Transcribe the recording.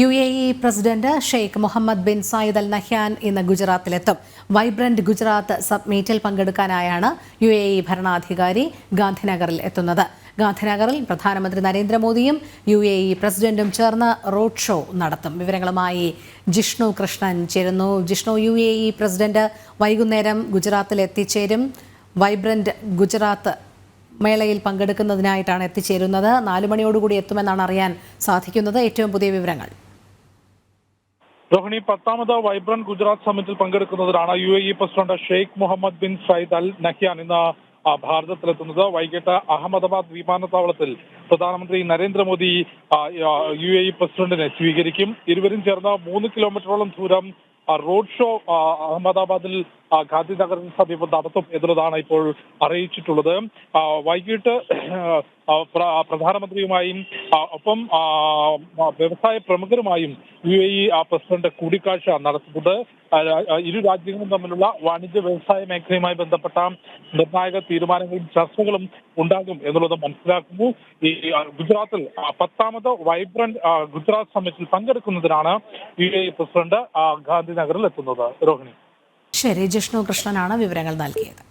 U A E president Sheikh Mohammed bin Zayed Al Nahyan ഇന്ന് ഗുജറാത്തിലെത്തും. Vibrant Gujarat sub മീറ്റിൽ പങ്കെടുക്കാനായാണ് U A E ഭരണാധികാരി ഗാന്ധിനഗറിൽ എത്തുന്നത്. ഗാന്ധിനഗറിൽ പ്രധാനമന്ത്രി നരേന്ദ്രമോദിയും യു എ ഇ പ്രസിഡന്റും ചേർന്ന് റോഡ് ഷോ നടത്തും. വിവരങ്ങളുമായി ജിഷ്ണു കൃഷ്ണൻ ചേരുന്നു. Jishnu U A E president വൈകുന്നേരം ഗുജറാത്തിൽ എത്തിച്ചേരും. വൈബ്രന്റ് ഗുജറാത്ത് മേളയിൽ പങ്കെടുക്കുന്നതിനായിട്ടാണ് എത്തിച്ചേരുന്നത്. നാലു മണിയോടുകൂടി എത്തുമെന്നാണ് അറിയാൻ സാധിക്കുന്നത്. ഏറ്റവും പുതിയ വിവരങ്ങൾ. രോഹിണി പത്താമത് വൈബ്രന്റ് ഗുജറാത്ത് സമ്മിറ്റിൽ പങ്കെടുക്കുന്നതിനാണ് U A E president Sheikh Mohammed bin Sayyid Al Nahyan ഇന്ന് ഭാരതത്തിലെത്തുന്നത്. വൈകിട്ട് അഹമ്മദാബാദ് വിമാനത്താവളത്തിൽ പ്രധാനമന്ത്രി നരേന്ദ്രമോദി യു എ ഇ പ്രസിഡന്റിനെ സ്വീകരിക്കും. ഇരുവരും ചേർന്ന് മൂന്ന് കിലോമീറ്ററോളം ദൂരം റോഡ് ഷോ അഹമ്മദാബാദിൽ ഗാന്ധി നഗറിന് സമീപം നടത്തും എന്നുള്ളതാണ് ഇപ്പോൾ അറിയിച്ചിട്ടുള്ളത്. വൈകിട്ട് പ്രധാനമന്ത്രിയുമായും ഒപ്പം വ്യവസായ പ്രമുഖരുമായും യു എ ഇ പ്രസിഡന്റ് കൂടിക്കാഴ്ച നടത്തുന്നത് ഇരു രാജ്യങ്ങളും തമ്മിലുള്ള വാണിജ്യ വ്യവസായ മേഖലയുമായി ബന്ധപ്പെട്ട നിർണായക തീരുമാനങ്ങളും ചർച്ചകളും ഉണ്ടാകും എന്നുള്ളത് മനസ്സിലാക്കുന്നു. ഈ ഗുജറാത്തിൽ പത്താമത് വൈബ്രന്റ് ഗുജറാത്ത് സമ്മിറ്റിൽ പങ്കെടുക്കുന്നതിനാണ് യു എ ഇ പ്രസിഡന്റ് ഗാന്ധിനഗറിൽ എത്തുന്നത് രോഹിണി. ശരി ജിഷ്ണു കൃഷ്ണനാണ് വിവരങ്ങൾ നൽകിയത്.